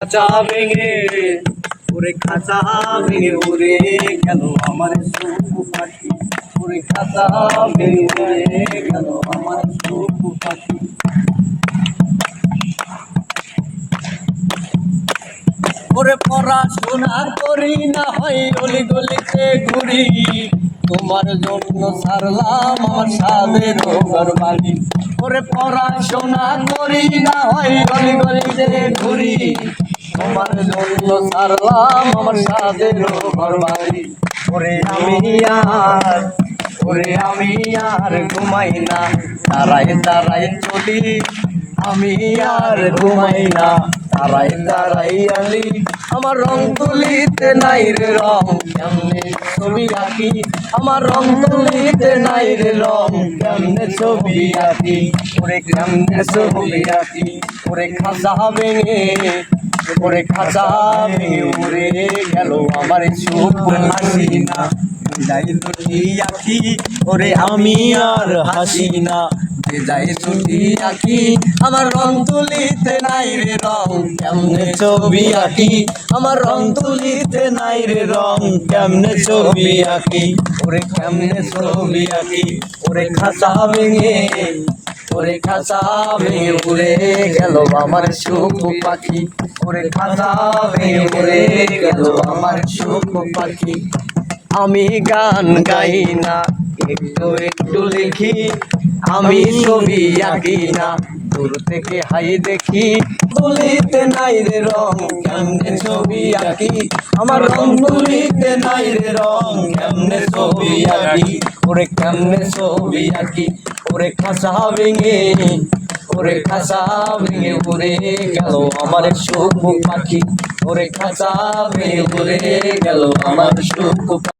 খাঁচা ভেঙে ওরে ভেঙে উড়ে গেল আমার সুখ পাখি ওরে ভেঙে উড়ে গেল আমার সুখ পাখি ওরে করি না হয় গলি গলিতে ঘুরি, তোমার জন্য সারলাম আমার সাদের ঘর বাড়ি ওরে পড়াশোনা করি না হয় গলি গলিতে ঘুরি তোমার জন্য সারলাম আমার সাদের ঘর বাড়ি। ওরে আমি আর, ওরে আমি আর ঘুমাই না। দাঁড়াই দাঁড়াই চলি, আমি আর ঘুমাই না। তারাই তারাই আলি, আমার রং তুলিতে নাই রে রং। কেমনে ছবি আঁকি, আমার রং তুলিতে নাই রে রং। কেমনে ছবি আঁকি, ওরে কেমনে ছবি আঁকি, ওরে খাঁচা ভেঙে ওরে খাঁচা ভেঙে উড়ে গেল আমার সুখ হাসি না যাই দুটি আঁকি, ওরে আমি আর হাসি না। যাই ছুটি আঁকি, আমার রং তুলিতে নাই রে রং, কেমনে ছবি আঁকি? আমার রং তুলিতে নাই রে রং, কেমনে ছবি আঁকি? ওরে কেমনে ছবি আঁকি? ওরে খাঁচা ভেঙে ওরে খাঁচা ভেঙে উড়ে গেল আমার সুখ পাখি। ওরে খাঁচা ভেঙে উড়ে গেল আমার সুখ পাখি। আমি গান গাই না, একটু একটু লিখি। আমি ছবি আঁকি না, দূর থেকে হাই দেখি। তুলিতে নাই রে রং, কেমনে ছবি আঁকি? আমার রং তুলিতে নাই রে রং, কেমনে ছবি আঁকি? ওরে কেমনে ছবি আঁকি? ওরে খাসা ভেঙে, ওরে খাসা ভেঙে উড়ে গেল আমার সুখ পাখি। ওরে খাসা ভেঙে উড়ে গেল আমার সুখ